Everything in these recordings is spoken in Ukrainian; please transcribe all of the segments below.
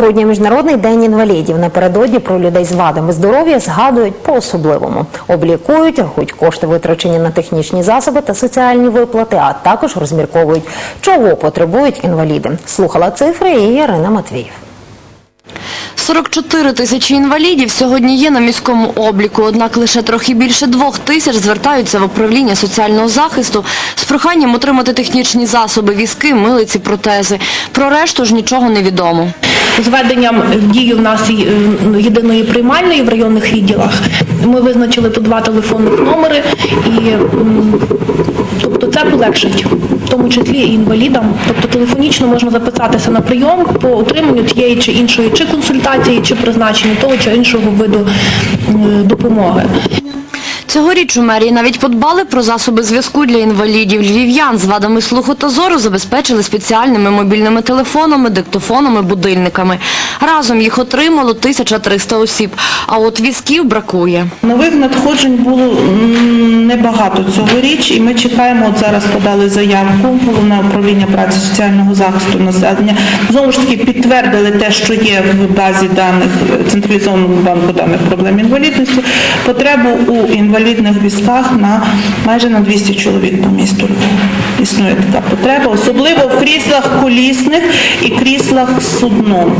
грудня міжнародний день інвалідів. Напередодні про людей з вадами здоров'я згадують по-особливому. Облікують, рахують кошти витрачені на технічні засоби та соціальні виплати, а також розмірковують, чого потребують інваліди. Слухала цифри і Ярина Матвіїв. 44 тисячі інвалідів сьогодні є на міському обліку, однак лише трохи більше двох тисяч звертаються в управління соціального захисту з проханням отримати технічні засоби, візки, милиці, протези. Про решту ж нічого не відомо. З введенням в дію в нас е, єдиної приймальної в районних відділах ми визначили тут два телефонних номери, і тобто це полегшить, в тому числі і інвалідам. Тобто телефонічно можна записатися на прийом по отриманню тієї чи іншої чи консультації, чи призначенню того чи іншого виду допомоги. Цьогоріч у мерії навіть подбали про засоби зв'язку для інвалідів. Львів'ян з вадами слуху та зору забезпечили спеціальними мобільними телефонами, диктофонами, будильниками. Разом їх отримало 1300 осіб, а от візків бракує. Нових надходжень було небагато цьогоріч, і ми чекаємо, от зараз подали заявку, головне управління праці соціального захисту населення. Знову ж таки підтвердили те, що є в базі даних е, централізованого банку даних проблем інвалідності, потребу у інвалідних візках на майже на 200 чоловік по місту Існує така потреба, особливо в кріслах колісних і кріслах судном.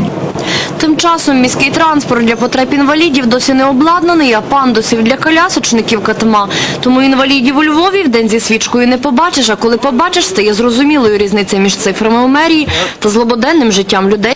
Тим часом міський транспорт для потреб інвалідів досі не обладнаний, а пандусів для колясочників катма. Тому інвалідів у Львові в день зі свічкою не побачиш, а коли побачиш, стає зрозумілою різниця між цифрами у мерії та злободенним життям людей.